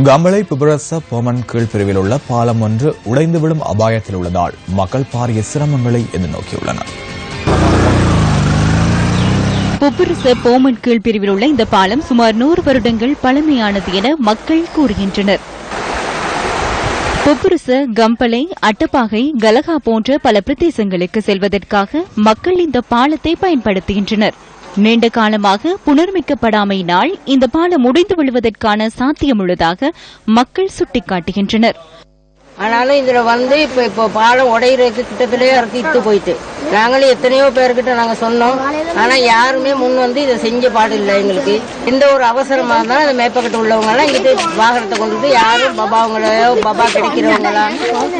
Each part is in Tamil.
கம்பளை பிபரச போமன் கீழ் பிரிவில் உள்ள பாலம் ஒன்று உடைந்துவிடும் அபாயத்தில் உள்ளதால் மக்கள் பாரிய சிரமங்களை எதிர்நோக்கியுள்ளனர். புப்புரச போமன் கீழ் பிரிவில் உள்ள இந்த பாலம் சுமார் நூறு வருடங்கள் பழமையானது என மக்கள் கூறுகின்றனர். புப்புரச கம்பளை அட்டப்பாகை கலகா போன்ற பல பிரதேசங்களுக்கு செல்வதற்காக மக்கள் இந்த பாலத்தை பயன்படுத்துகின்றனர். நீண்ட காலமாக புனர்மிக்கப்படாமையினால் இந்த பாலம் உடைந்து விழுவதற்கான சாத்தியம் உள்ளதாக மக்கள் சுட்டிக்காட்டுகின்றனர். ஆனாலும் இதுல வந்து இப்ப இப்போ பாலம் உடையிறதுக்கு கிட்டத்திலேயே இருக்கு இத்து போயிட்டு. நாங்களும் எத்தனையோ பேர்கிட்ட நாங்க சொன்னோம். ஆனா யாருமே முன் வந்து இதை செஞ்ச பாடு இல்லை எங்களுக்கு. எந்த ஒரு அவசரமா இருந்தாலும் அந்த மேப்பக்கட்டு உள்ளவங்க எல்லாம் இங்கிட்டு வாகனத்தை கொண்டுட்டு யாரும் பபாவங்களையோ பபா கிடைக்கிறவங்களா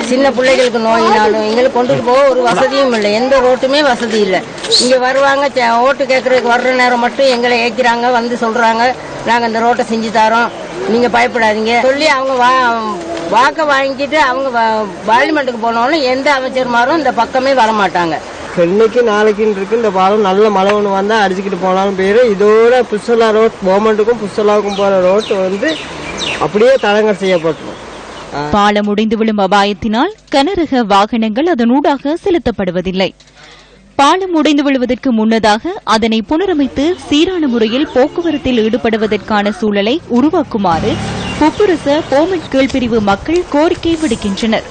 சின்ன பிள்ளைகளுக்கு நோயினாலும் எங்களுக்கு கொண்டுட்டு போக ஒரு வசதியும் இல்லை. எந்த ரோட்டுமே வசதி இல்லை. இங்க வருவாங்க ஓட்டு கேட்கறதுக்கு வர்ற நேரம் மட்டும் எங்களை ஏற்கிறாங்க வந்து சொல்றாங்க. நாங்க இந்த ரோட்டை செஞ்சு தரோம். நீங்க பயப்படாதீங்க. சொல்லி அவங்க வா- வாக்க வாங்கிட்டு அவங்க வ- பார்லிமெண்ட்டுக்கு போனாலும் எந்த அமைச்சர்மாரும் இந்த பக்கமே வர மாட்டாங்க இன்னைக்கு நாளைக்குன்னு இருக்கு இந்த பாலம் நல்ல மழை ஒன்று வந்தா அடிச்சுக்கிட்டு போனாலும் போயிடும் இதோட புஷ்சலா ரோட் கவர்மெண்ட்டுக்கும் புஷ்சலாவுக்கும் போற ரோட் வந்து அப்படியே தடங்கல் செய்யப்பட்டுரும். பாலம் உடைந்து விழும் அபாயத்தினால் கனரக வாகனங்கள் அதனூடாக செலுத்தப்படுவதில்லை. பாலம் உடைந்து விழுவதற்கு முன்னதாக அதனை புனரமைத்து சீரான முறையில் போக்குவரத்தில் ஈடுபடுவதற்கான சூழலை உருவாக்குமாறு புப்புரச கோமட் கீழ்பிரிவு மக்கள் கோரிக்கை விடுக்கின்றனர்.